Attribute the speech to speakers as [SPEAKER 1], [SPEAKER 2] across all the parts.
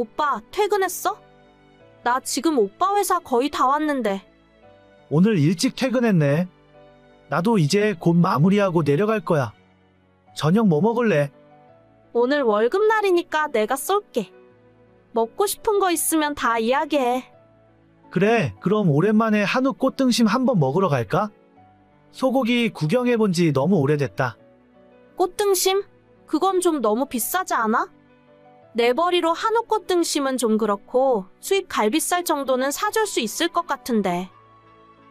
[SPEAKER 1] 오빠, 퇴근했어? 나 지금 오빠 회사 거의 다 왔는데.
[SPEAKER 2] 오늘 일찍 퇴근했네. 나도 이제 곧 마무리하고 내려갈 거야. 저녁 뭐 먹을래?
[SPEAKER 1] 오늘 월급날이니까 내가 쏠게. 먹고 싶은 거 있으면 다 이야기해.
[SPEAKER 2] 그래, 그럼 오랜만에 한우 꽃등심 한번 먹으러 갈까? 소고기 구경해본 지 너무 오래됐다.
[SPEAKER 1] 꽃등심? 그건 좀 너무 비싸지 않아? 내 벌이로 한우 꽃 등심은 좀 그렇고 수입 갈비살 정도는 사줄 수 있을 것 같은데.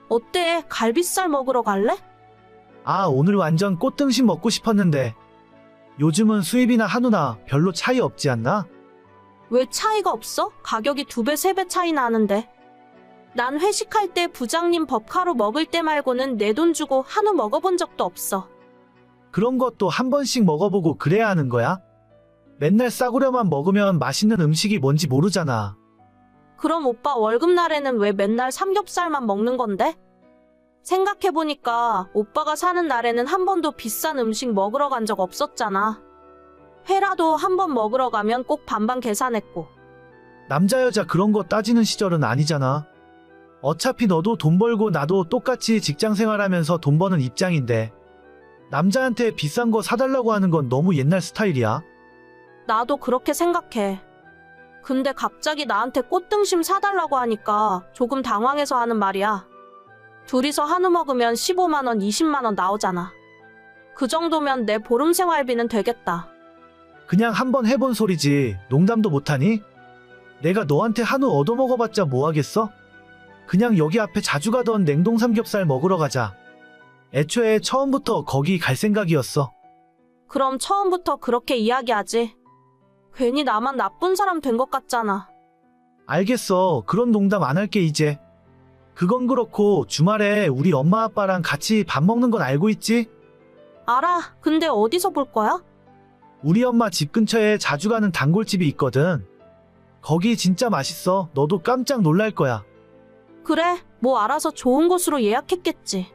[SPEAKER 1] 어때? 갈비살 먹으러 갈래?
[SPEAKER 2] 아, 오늘 완전 꽃등심 먹고 싶었는데. 요즘은 수입이나 한우나 별로 차이 없지 않나?
[SPEAKER 1] 왜 차이가 없어? 가격이 두 배, 세 배 차이 나는데. 난 회식할 때 부장님 법카로 먹을 때 말고는 내 돈 주고 한우 먹어본 적도 없어.
[SPEAKER 2] 그런 것도 한 번씩 먹어보고 그래야 하는 거야? 맨날 싸구려만 먹으면 맛있는 음식이 뭔지 모르잖아.
[SPEAKER 1] 그럼 오빠 월급날에는 왜 맨날 삼겹살만 먹는 건데? 생각해보니까 오빠가 사는 날에는 한 번도 비싼 음식 먹으러 간 적 없었잖아. 회라도 한 번 먹으러 가면 꼭 반반 계산했고.
[SPEAKER 2] 남자 여자 그런 거 따지는 시절은 아니잖아. 어차피 너도 돈 벌고 나도 똑같이 직장 생활하면서 돈 버는 입장인데. 남자한테 비싼 거 사달라고 하는 건 너무 옛날 스타일이야.
[SPEAKER 1] 나도 그렇게 생각해. 근데 갑자기 나한테 꽃등심 사달라고 하니까 조금 당황해서 하는 말이야. 둘이서 한우 먹으면 15만원, 20만원 나오잖아. 그 정도면 내 보름 생활비는 되겠다.
[SPEAKER 2] 그냥 한번 해본 소리지. 농담도 못하니? 내가 너한테 한우 얻어먹어봤자 뭐 하겠어? 그냥 여기 앞에 자주 가던 냉동 삼겹살 먹으러 가자. 애초에 처음부터 거기 갈 생각이었어.
[SPEAKER 1] 그럼 처음부터 그렇게 이야기하지. 괜히 나만 나쁜 사람 된 것 같잖아.
[SPEAKER 2] 알겠어. 그런 농담 안 할게, 이제. 그건 그렇고, 주말에 우리 엄마 아빠랑 같이 밥 먹는 건 알고 있지?
[SPEAKER 1] 알아. 근데 어디서 볼 거야?
[SPEAKER 2] 우리 엄마 집 근처에 자주 가는 단골집이 있거든. 거기 진짜 맛있어. 너도 깜짝 놀랄 거야.
[SPEAKER 1] 그래. 뭐 알아서 좋은 곳으로 예약했겠지.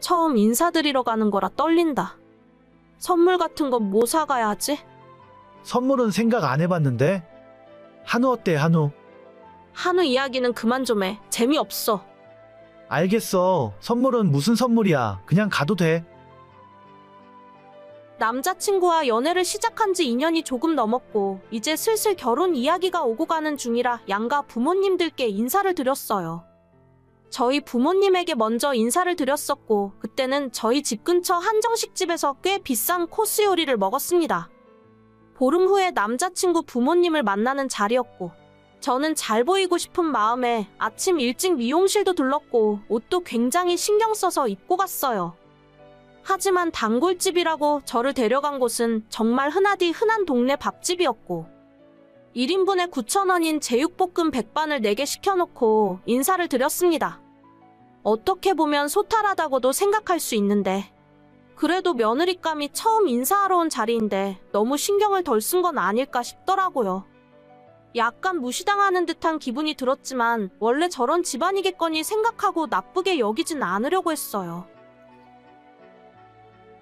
[SPEAKER 1] 처음 인사드리러 가는 거라 떨린다. 선물 같은 건 뭐 사가야 하지?
[SPEAKER 2] 선물은 생각 안 해봤는데. 한우 어때, 한우?
[SPEAKER 1] 한우 이야기는 그만 좀 해. 재미없어.
[SPEAKER 2] 알겠어. 선물은 무슨 선물이야. 그냥 가도 돼.
[SPEAKER 1] 남자친구와 연애를 시작한 지 2년이 조금 넘었고, 이제 슬슬 결혼 이야기가 오고 가는 중이라 양가 부모님들께 인사를 드렸어요. 저희 부모님에게 먼저 인사를 드렸었고, 그때는 저희 집 근처 한정식집에서 꽤 비싼 코스 요리를 먹었습니다. 보름 후에 남자친구 부모님을 만나는 자리였고, 저는 잘 보이고 싶은 마음에 아침 일찍 미용실도 들렀고, 옷도 굉장히 신경 써서 입고 갔어요. 하지만 단골집이라고 저를 데려간 곳은 정말 흔하디 흔한 동네 밥집이었고 1인분에 9,000원인 제육볶음 백반을 4개 시켜놓고 인사를 드렸습니다. 어떻게 보면 소탈하다고도 생각할 수 있는데 그래도 며느리감이 처음 인사하러 온 자리인데 너무 신경을 덜 쓴 건 아닐까 싶더라고요. 약간 무시당하는 듯한 기분이 들었지만 원래 저런 집안이겠거니 생각하고 나쁘게 여기진 않으려고 했어요.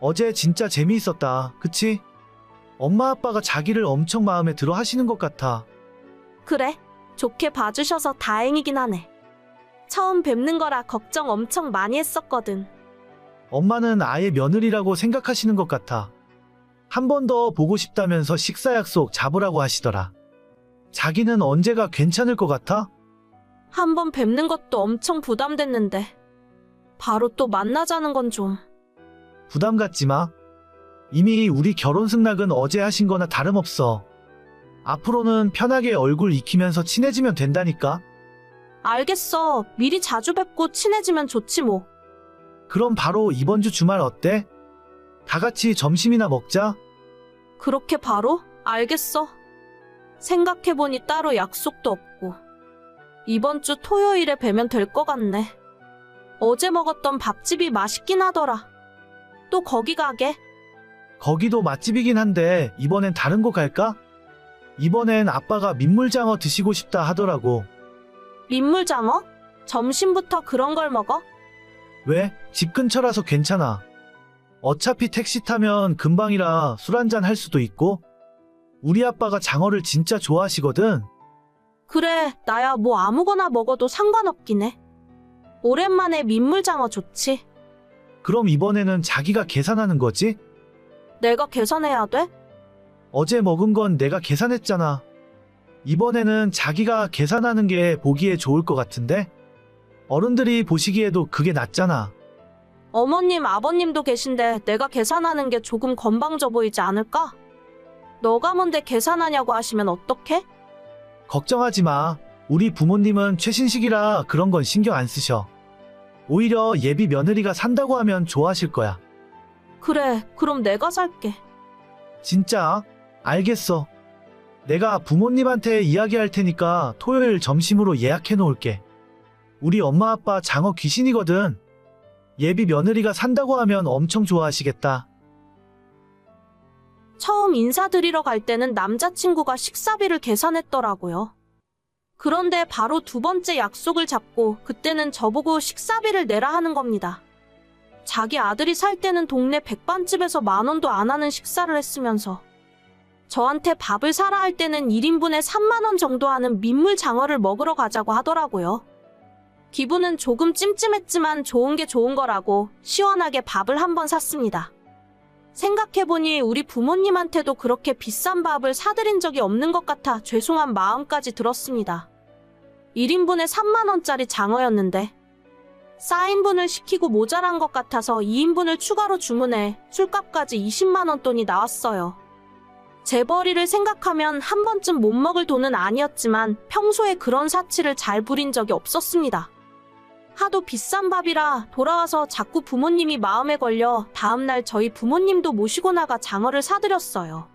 [SPEAKER 2] 어제 진짜 재미있었다. 그치? 엄마 아빠가 자기를 엄청 마음에 들어 하시는 것 같아.
[SPEAKER 1] 그래, 좋게 봐주셔서 다행이긴 하네. 처음 뵙는 거라 걱정 엄청 많이 했었거든.
[SPEAKER 2] 엄마는 아예 며느리라고 생각하시는 것 같아. 한 번 더 보고 싶다면서 식사 약속 잡으라고 하시더라. 자기는 언제가 괜찮을 것 같아?
[SPEAKER 1] 한 번 뵙는 것도 엄청 부담됐는데. 바로 또 만나자는 건 좀.
[SPEAKER 2] 부담 갖지 마. 이미 우리 결혼 승낙은 어제 하신 거나 다름없어. 앞으로는 편하게 얼굴 익히면서 친해지면 된다니까?
[SPEAKER 1] 알겠어. 미리 자주 뵙고 친해지면 좋지 뭐.
[SPEAKER 2] 그럼 바로 이번 주 주말 어때? 다 같이 점심이나 먹자.
[SPEAKER 1] 그렇게 바로? 알겠어. 생각해보니 따로 약속도 없고. 이번 주 토요일에 뵈면 될 것 같네. 어제 먹었던 밥집이 맛있긴 하더라. 또 거기 가게?
[SPEAKER 2] 거기도 맛집이긴 한데 이번엔 다른 곳 갈까? 이번엔 아빠가 민물장어 드시고 싶다 하더라고.
[SPEAKER 1] 민물장어? 점심부터 그런 걸 먹어?
[SPEAKER 2] 왜? 집 근처라서 괜찮아. 어차피 택시 타면 금방이라 술 한잔 할 수도 있고. 우리 아빠가 장어를 진짜 좋아하시거든.
[SPEAKER 1] 그래, 나야 뭐 아무거나 먹어도 상관없긴 해. 오랜만에 민물장어 좋지.
[SPEAKER 2] 그럼 이번에는 자기가 계산하는 거지?
[SPEAKER 1] 내가 계산해야 돼?
[SPEAKER 2] 어제 먹은 건 내가 계산했잖아. 이번에는 자기가 계산하는 게 보기에 좋을 것 같은데? 어른들이 보시기에도 그게 낫잖아.
[SPEAKER 1] 어머님, 아버님도 계신데 내가 계산하는 게 조금 건방져 보이지 않을까? 너가 뭔데 계산하냐고 하시면 어떡해?
[SPEAKER 2] 걱정하지 마. 우리 부모님은 최신식이라 그런 건 신경 안 쓰셔. 오히려 예비 며느리가 산다고 하면 좋아하실 거야.
[SPEAKER 1] 그래, 그럼 내가 살게.
[SPEAKER 2] 진짜? 알겠어. 내가 부모님한테 이야기할 테니까 토요일 점심으로 예약해 놓을게. 우리 엄마 아빠 장어 귀신이거든. 예비 며느리가 산다고 하면 엄청 좋아하시겠다.
[SPEAKER 1] 처음 인사드리러 갈 때는 남자친구가 식사비를 계산했더라고요. 그런데 바로 두 번째 약속을 잡고 그때는 저보고 식사비를 내라 하는 겁니다. 자기 아들이 살 때는 동네 백반집에서 만 원도 안 하는 식사를 했으면서 저한테 밥을 사라 할 때는 1인분에 3만 원 정도 하는 민물 장어를 먹으러 가자고 하더라고요. 기분은 조금 찜찜했지만 좋은 게 좋은 거라고 시원하게 밥을 한 번 샀습니다. 생각해보니 우리 부모님한테도 그렇게 비싼 밥을 사드린 적이 없는 것 같아 죄송한 마음까지 들었습니다. 1인분에 3만원짜리 장어였는데, 4인분을 시키고 모자란 것 같아서 2인분을 추가로 주문해 술값까지 20만원 돈이 나왔어요. 재벌이를 생각하면 한 번쯤 못 먹을 돈은 아니었지만 평소에 그런 사치를 잘 부린 적이 없었습니다. 하도 비싼 밥이라 돌아와서 자꾸 부모님이 마음에 걸려 다음날 저희 부모님도 모시고 나가 장어를 사드렸어요.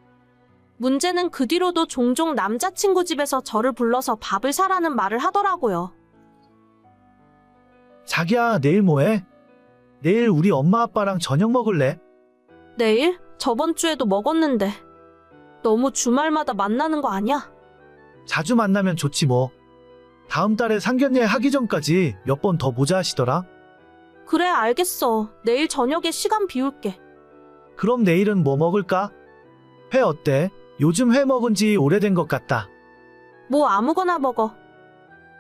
[SPEAKER 1] 문제는 그 뒤로도 종종 남자친구 집에서 저를 불러서 밥을 사라는 말을 하더라고요.
[SPEAKER 2] 자기야, 내일 뭐해? 내일 우리 엄마 아빠랑 저녁 먹을래?
[SPEAKER 1] 내일? 저번 주에도 먹었는데. 너무 주말마다 만나는 거 아니야?
[SPEAKER 2] 자주 만나면 좋지 뭐. 다음 달에 상견례 하기 전까지 몇 번 더 보자 하시더라.
[SPEAKER 1] 그래, 알겠어. 내일 저녁에 시간 비울게.
[SPEAKER 2] 그럼 내일은 뭐 먹을까? 회 어때? 요즘 회 먹은 지 오래된 것 같다.
[SPEAKER 1] 뭐 아무거나 먹어.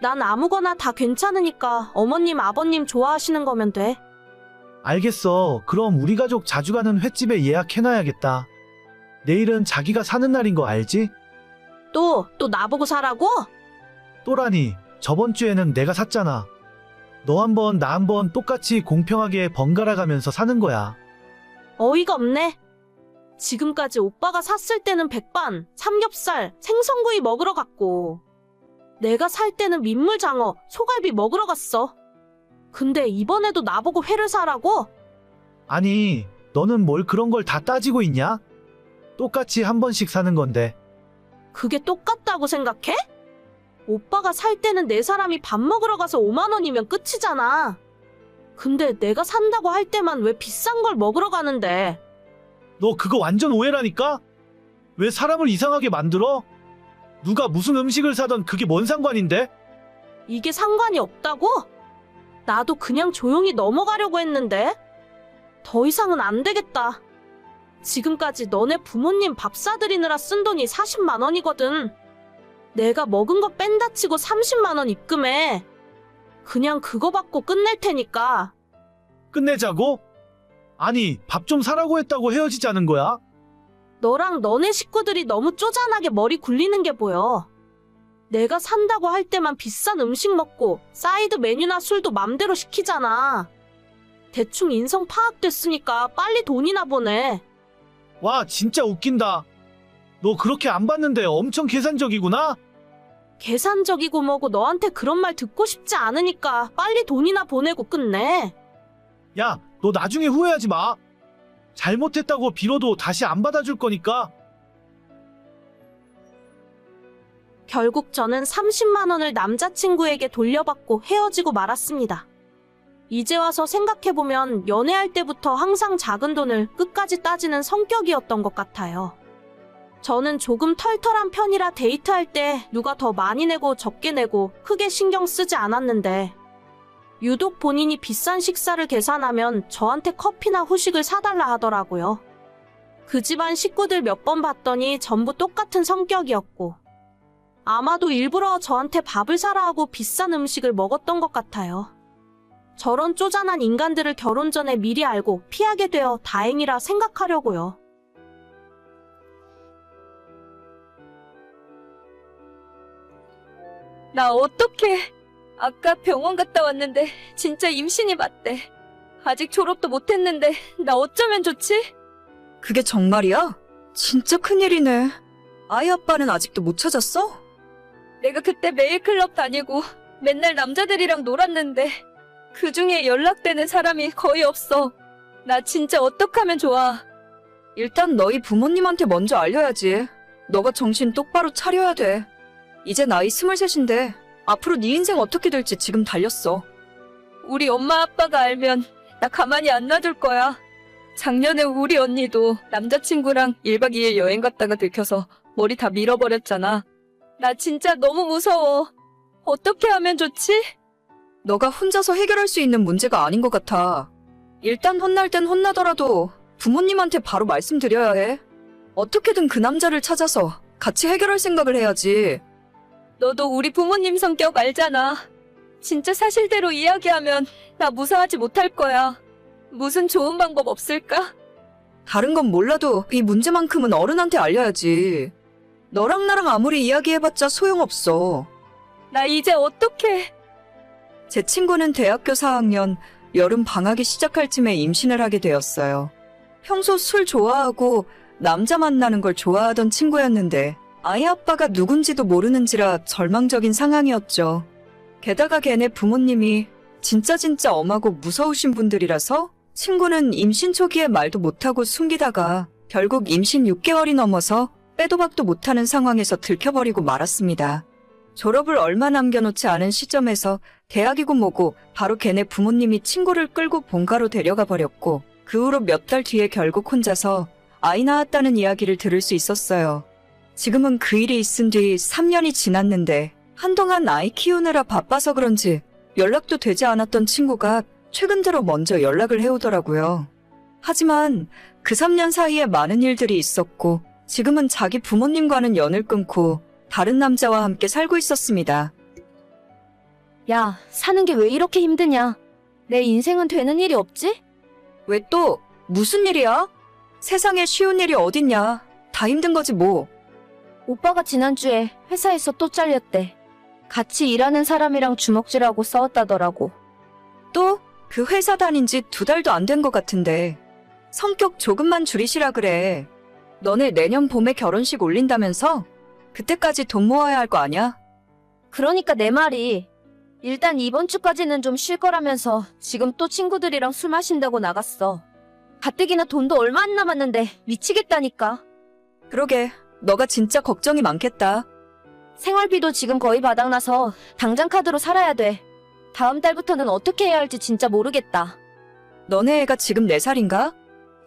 [SPEAKER 1] 난 아무거나 다 괜찮으니까 어머님, 아버님 좋아하시는 거면 돼.
[SPEAKER 2] 알겠어. 그럼 우리 가족 자주 가는 횟집에 예약해놔야겠다. 내일은 자기가 사는 날인 거 알지?
[SPEAKER 1] 또, 또 나보고 사라고?
[SPEAKER 2] 또라니, 저번 주에는 내가 샀잖아. 너 한 번, 나 한 번 똑같이 공평하게 번갈아 가면서 사는 거야.
[SPEAKER 1] 어이가 없네. 지금까지 오빠가 샀을 때는 백반, 삼겹살, 생선구이 먹으러 갔고, 내가 살 때는 민물장어, 소갈비 먹으러 갔어. 근데 이번에도 나보고 회를 사라고?
[SPEAKER 2] 아니, 너는 뭘 그런 걸 다 따지고 있냐? 똑같이 한 번씩 사는 건데.
[SPEAKER 1] 그게 똑같다고 생각해? 오빠가 살 때는 내 사람이 밥 먹으러 가서 5만 원이면 끝이잖아. 근데 내가 산다고 할 때만 왜 비싼 걸 먹으러 가는데?
[SPEAKER 2] 너 그거 완전 오해라니까? 왜 사람을 이상하게 만들어? 누가 무슨 음식을 사던 그게 뭔 상관인데?
[SPEAKER 1] 이게 상관이 없다고? 나도 그냥 조용히 넘어가려고 했는데. 더 이상은 안 되겠다. 지금까지 너네 부모님 밥 사드리느라 쓴 돈이 40만 원이거든. 내가 먹은 거 뺀다 치고 30만 원 입금해. 그냥 그거 받고 끝낼 테니까.
[SPEAKER 2] 끝내자고? 아니, 밥 좀 사라고 했다고 헤어지자는 거야?
[SPEAKER 1] 너랑 너네 식구들이 너무 쪼잔하게 머리 굴리는 게 보여. 내가 산다고 할 때만 비싼 음식 먹고 사이드 메뉴나 술도 맘대로 시키잖아. 대충 인성 파악됐으니까 빨리 돈이나 보내.
[SPEAKER 2] 와, 진짜 웃긴다. 너 그렇게 안 봤는데 엄청 계산적이구나?
[SPEAKER 1] 계산적이고 뭐고 너한테 그런 말 듣고 싶지 않으니까 빨리 돈이나 보내고 끝내.
[SPEAKER 2] 야, 너 나중에 후회하지 마. 잘못했다고 빌어도 다시 안 받아줄 거니까.
[SPEAKER 1] 결국 저는 30만 원을 남자친구에게 돌려받고 헤어지고 말았습니다. 이제 와서 생각해보면 연애할 때부터 항상 작은 돈을 끝까지 따지는 성격이었던 것 같아요. 저는 조금 털털한 편이라 데이트할 때 누가 더 많이 내고 적게 내고 크게 신경 쓰지 않았는데 유독 본인이 비싼 식사를 계산하면 저한테 커피나 후식을 사달라 하더라고요. 그 집안 식구들 몇 번 봤더니 전부 똑같은 성격이었고, 아마도 일부러 저한테 밥을 사라 하고 비싼 음식을 먹었던 것 같아요. 저런 쪼잔한 인간들을 결혼 전에 미리 알고 피하게 되어 다행이라 생각하려고요.
[SPEAKER 3] 나 어떡해. 아까 병원 갔다 왔는데 진짜 임신이 맞대. 아직 졸업도 못했는데 나 어쩌면 좋지?
[SPEAKER 4] 그게 정말이야? 진짜 큰일이네. 아이 아빠는 아직도 못 찾았어?
[SPEAKER 3] 내가 그때 매일 클럽 다니고 맨날 남자들이랑 놀았는데 그 중에 연락되는 사람이 거의 없어. 나 진짜 어떡하면 좋아.
[SPEAKER 4] 일단 너희 부모님한테 먼저 알려야지. 너가 정신 똑바로 차려야 돼. 이제 나이 스물셋인데 앞으로 네 인생 어떻게 될지 지금 달렸어.
[SPEAKER 3] 우리 엄마 아빠가 알면 나 가만히 안 놔둘 거야. 작년에 우리 언니도 남자친구랑 1박 2일 여행 갔다가 들켜서 머리 다 밀어버렸잖아. 나 진짜 너무 무서워. 어떻게 하면 좋지?
[SPEAKER 4] 너가 혼자서 해결할 수 있는 문제가 아닌 것 같아. 일단 혼날 땐 혼나더라도 부모님한테 바로 말씀드려야 해. 어떻게든 그 남자를 찾아서 같이 해결할 생각을 해야지.
[SPEAKER 3] 너도 우리 부모님 성격 알잖아. 진짜 사실대로 이야기하면 나 무사하지 못할 거야. 무슨 좋은 방법 없을까?
[SPEAKER 4] 다른 건 몰라도 이 문제만큼은 어른한테 알려야지. 너랑 나랑 아무리 이야기해봤자 소용없어.
[SPEAKER 3] 나 이제 어떡해.
[SPEAKER 4] 제 친구는 대학교 4학년 여름 방학이 시작할 쯤에 임신을 하게 되었어요. 평소 술 좋아하고 남자 만나는 걸 좋아하던 친구였는데 아이 아빠가 누군지도 모르는지라 절망적인 상황이었죠. 게다가 걔네 부모님이 진짜 진짜 엄하고 무서우신 분들이라서 친구는 임신 초기에 말도 못하고 숨기다가 결국 임신 6개월이 넘어서 빼도 박도 못하는 상황에서 들켜버리고 말았습니다. 졸업을 얼마 남겨놓지 않은 시점에서 대학이고 뭐고 바로 걔네 부모님이 친구를 끌고 본가로 데려가 버렸고 그 후로 몇 달 뒤에 결국 혼자서 아이 낳았다는 이야기를 들을 수 있었어요. 지금은 그 일이 있은 뒤 3년이 지났는데 한동안 아이 키우느라 바빠서 그런지 연락도 되지 않았던 친구가 최근 들어 먼저 연락을 해오더라고요. 하지만 그 3년 사이에 많은 일들이 있었고 지금은 자기 부모님과는 연을 끊고 다른 남자와 함께 살고 있었습니다.
[SPEAKER 3] 야, 사는 게 왜 이렇게 힘드냐? 내 인생은 되는 일이 없지?
[SPEAKER 4] 왜 또 무슨 일이야? 세상에 쉬운 일이 어딨냐? 다 힘든 거지 뭐.
[SPEAKER 3] 오빠가 지난주에 회사에서 또 잘렸대. 같이 일하는 사람이랑 주먹질하고 싸웠다더라고.
[SPEAKER 4] 또 그 회사 다닌 지 두 달도 안 된 것 같은데. 성격 조금만 줄이시라 그래. 너네 내년 봄에 결혼식 올린다면서? 그때까지 돈 모아야 할 거 아냐?
[SPEAKER 3] 그러니까 내 말이 일단 이번 주까지는 좀 쉴 거라면서 지금 또 친구들이랑 술 마신다고 나갔어. 가뜩이나 돈도 얼마 안 남았는데 미치겠다니까.
[SPEAKER 4] 그러게. 너가 진짜 걱정이 많겠다.
[SPEAKER 3] 생활비도 지금 거의 바닥나서 당장 카드로 살아야 돼. 다음 달부터는 어떻게 해야 할지 진짜 모르겠다.
[SPEAKER 4] 너네 애가 지금 4살인가?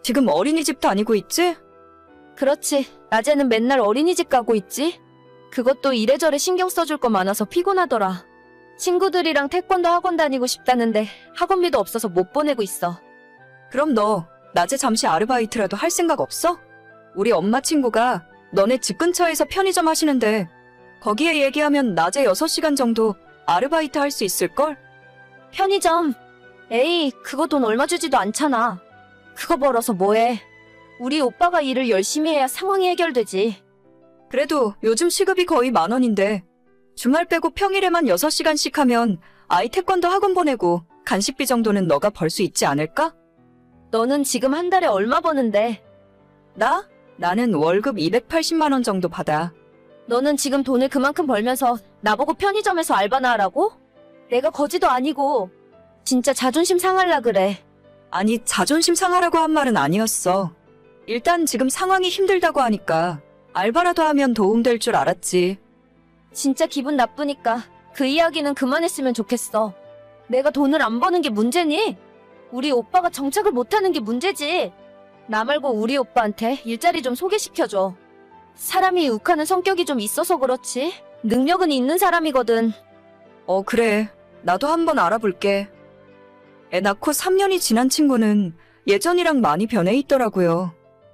[SPEAKER 4] 지금 어린이집 다니고 있지?
[SPEAKER 3] 그렇지. 낮에는 맨날 어린이집 가고 있지. 그것도 이래저래 신경 써줄 거 많아서 피곤하더라. 친구들이랑 태권도 학원 다니고 싶다는데 학원비도 없어서 못 보내고 있어.
[SPEAKER 4] 그럼 너 낮에 잠시 아르바이트라도 할 생각 없어? 우리 엄마 친구가 너네 집 근처에서 편의점 하시는데 거기에 얘기하면 낮에 6시간 정도 아르바이트 할 수 있을걸?
[SPEAKER 3] 편의점. 에이, 그거 돈 얼마 주지도 않잖아. 그거 벌어서 뭐해. 우리 오빠가 일을 열심히 해야 상황이 해결되지.
[SPEAKER 4] 그래도 요즘 시급이 거의 만 원인데 주말 빼고 평일에만 6시간씩 하면 아이 태권도 학원 보내고 간식비 정도는 너가 벌 수 있지 않을까?
[SPEAKER 3] 너는 지금 한 달에 얼마 버는데?
[SPEAKER 4] 나? 나는 월급 280만 원 정도 받아.
[SPEAKER 3] 너는 지금 돈을 그만큼 벌면서 나보고 편의점에서 알바나 하라고? 내가 거지도 아니고 진짜 자존심 상할라 그래.
[SPEAKER 4] 아니, 자존심 상하라고 한 말은 아니었어. 일단 지금 상황이 힘들다고 하니까 알바라도 하면 도움될 줄 알았지.
[SPEAKER 3] 진짜 기분 나쁘니까 그 이야기는 그만했으면 좋겠어. 내가 돈을 안 버는 게 문제니? 우리 오빠가 정착을 못하는 게 문제지. 나 말고 우리 오빠한테 일자리 좀 소개시켜줘. 사람이 욱하는 성격이 좀 있어서 그렇지. 능력은 있는 사람이거든.
[SPEAKER 4] 어, 그래. 나도 한번 알아볼게. 애 낳고 3년이 지난 친구는 예전이랑 많이 변해 있더라고요.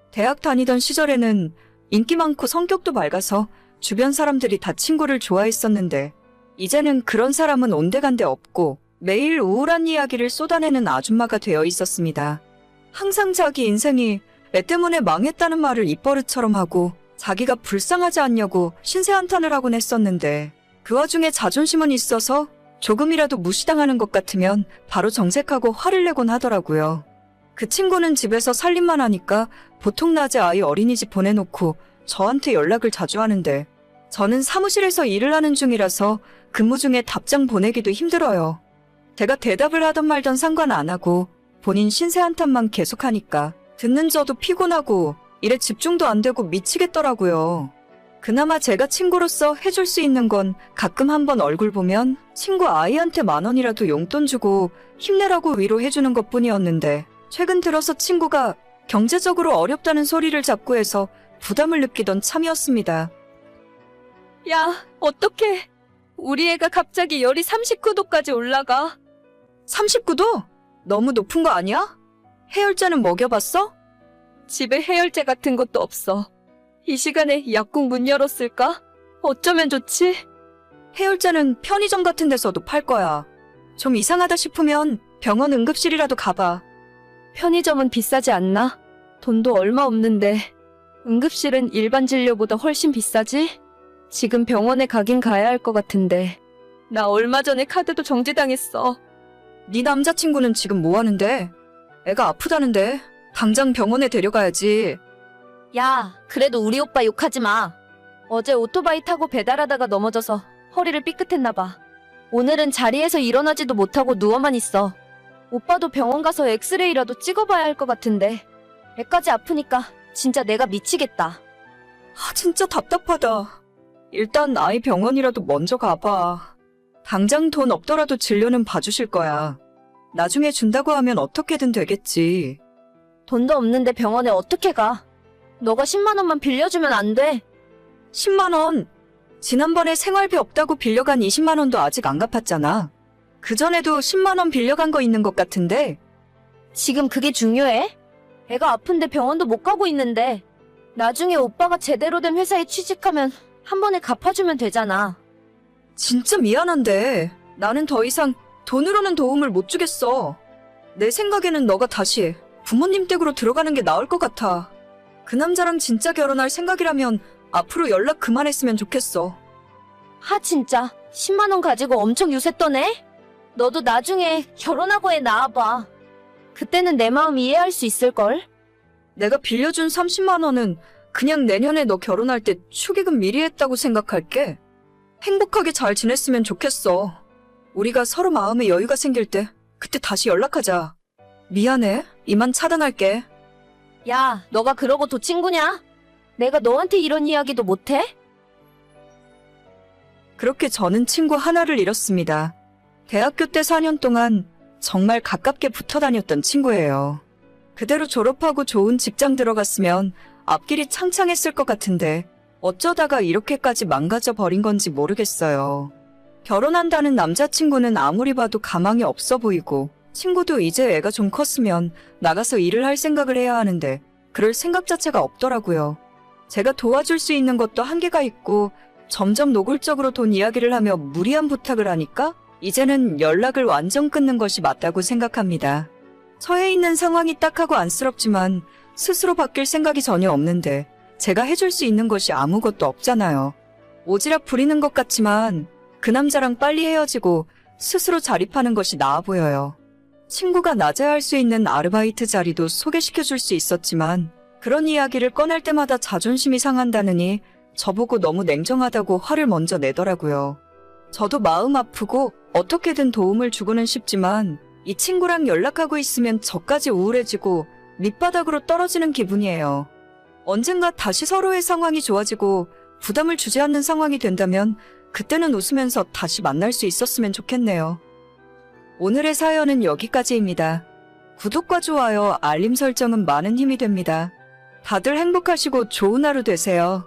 [SPEAKER 4] 대학 다니던 시절에는 인기 많고 성격도 맑아서 주변 사람들이 다 친구를 좋아했었는데 이제는 그런 사람은 온데간데 없고 매일 우울한 이야기를 쏟아내는 아줌마가 되어 있었습니다. 항상 자기 인생이 애 때문에 망했다는 말을 입버릇처럼 하고 자기가 불쌍하지 않냐고 신세한탄을 하곤 했었는데 그 와중에 자존심은 있어서 조금이라도 무시당하는 것 같으면 바로 정색하고 화를 내곤 하더라고요. 그 친구는 집에서 살림만 하니까 보통 낮에 아이 어린이집 보내놓고 저한테 연락을 자주 하는데 저는 사무실에서 일을 하는 중이라서 근무 중에 답장 보내기도 힘들어요. 제가 대답을 하던 말던 상관 안 하고 본인 신세 한탄만 계속하니까 듣는 저도 피곤하고 일에 집중도 안 되고 미치겠더라고요. 그나마 제가 친구로서 해줄 수 있는 건 가끔 한번 얼굴 보면 친구 아이한테 만 원이라도 용돈 주고 힘내라고 위로해주는 것 뿐이었는데 최근 들어서 친구가 경제적으로 어렵다는 소리를 잡고 해서 부담을 느끼던 참이었습니다.
[SPEAKER 3] 야, 어떡해. 우리 애가 갑자기 열이 39도까지 올라가.
[SPEAKER 4] 39도? 너무 높은 거 아니야? 해열제는 먹여봤어?
[SPEAKER 3] 집에 해열제 같은 것도 없어. 이 시간에 약국 문 열었을까? 어쩌면 좋지?
[SPEAKER 4] 해열제는 편의점 같은 데서도 팔 거야. 좀 이상하다 싶으면 병원 응급실이라도 가봐.
[SPEAKER 3] 편의점은 비싸지 않나? 돈도 얼마 없는데. 응급실은 일반 진료보다 훨씬 비싸지? 지금 병원에 가긴 가야 할 것 같은데. 나 얼마 전에 카드도 정지당했어.
[SPEAKER 4] 네 남자친구는 지금 뭐 하는데? 애가 아프다는데 당장 병원에 데려가야지.
[SPEAKER 3] 야, 그래도 우리 오빠 욕하지 마. 어제 오토바이 타고 배달하다가 넘어져서 허리를 삐끗했나 봐. 오늘은 자리에서 일어나지도 못하고 누워만 있어. 오빠도 병원 가서 엑스레이라도 찍어봐야 할 것 같은데. 애까지 아프니까 진짜 내가 미치겠다.
[SPEAKER 4] 아, 진짜 답답하다. 일단 아이 병원이라도 먼저 가봐. 당장 돈 없더라도 진료는 봐주실 거야. 나중에 준다고 하면 어떻게든 되겠지.
[SPEAKER 3] 돈도 없는데 병원에 어떻게 가? 너가 10만 원만 빌려주면 안 돼.
[SPEAKER 4] 10만 원. 지난번에 생활비 없다고 빌려간 20만 원도 아직 안 갚았잖아. 그전에도 10만 원 빌려간 거 있는 것 같은데
[SPEAKER 3] 지금 그게 중요해? 애가 아픈데 병원도 못 가고 있는데. 나중에 오빠가 제대로 된 회사에 취직하면 한 번에 갚아주면 되잖아.
[SPEAKER 4] 진짜 미안한데 나는 더 이상 돈으로는 도움을 못 주겠어. 내 생각에는 너가 다시 부모님 댁으로 들어가는 게 나을 것 같아. 그 남자랑 진짜 결혼할 생각이라면 앞으로 연락 그만했으면 좋겠어.
[SPEAKER 3] 하 진짜 10만 원 가지고 엄청 유세 떠네? 너도 나중에 결혼하고 애 낳아봐. 그때는 내 마음 이해할 수 있을걸?
[SPEAKER 4] 내가 빌려준 30만 원은 그냥 내년에 너 결혼할 때 축의금 미리 했다고 생각할게. 행복하게 잘 지냈으면 좋겠어. 우리가 서로 마음에 여유가 생길 때 그때 다시 연락하자. 미안해. 이만 차단할게.
[SPEAKER 3] 야, 너가 그러고 도 친구냐? 내가 너한테 이런 이야기도 못해?
[SPEAKER 4] 그렇게 저는 친구 하나를 잃었습니다. 대학교 때 4년 동안 정말 가깝게 붙어 다녔던 친구예요. 그대로 졸업하고 좋은 직장 들어갔으면 앞길이 창창했을 것 같은데 어쩌다가 이렇게까지 망가져 버린 건지 모르겠어요. 결혼한다는 남자친구는 아무리 봐도 가망이 없어 보이고 친구도 이제 애가 좀 컸으면 나가서 일을 할 생각을 해야 하는데 그럴 생각 자체가 없더라고요. 제가 도와줄 수 있는 것도 한계가 있고 점점 노골적으로 돈 이야기를 하며 무리한 부탁을 하니까 이제는 연락을 완전 끊는 것이 맞다고 생각합니다. 처해 있는 상황이 딱하고 안쓰럽지만 스스로 바뀔 생각이 전혀 없는데 제가 해줄 수 있는 것이 아무것도 없잖아요. 오지랖 부리는 것 같지만 그 남자랑 빨리 헤어지고 스스로 자립하는 것이 나아 보여요. 친구가 낮에 할수 있는 아르바이트 자리도 소개시켜 줄 수 있었지만 그런 이야기를 꺼낼 때마다 자존심이 상한다느니 저보고 너무 냉정하다고 화를 먼저 내더라고요. 저도 마음 아프고 어떻게든 도움을 주고는 싶지만 이 친구랑 연락하고 있으면 저까지 우울해지고 밑바닥으로 떨어지는 기분이에요. 언젠가 다시 서로의 상황이 좋아지고 부담을 주지 않는 상황이 된다면 그때는 웃으면서 다시 만날 수 있었으면 좋겠네요. 오늘의 사연은 여기까지입니다. 구독과 좋아요, 알림 설정은 많은 힘이 됩니다. 다들 행복하시고 좋은 하루 되세요.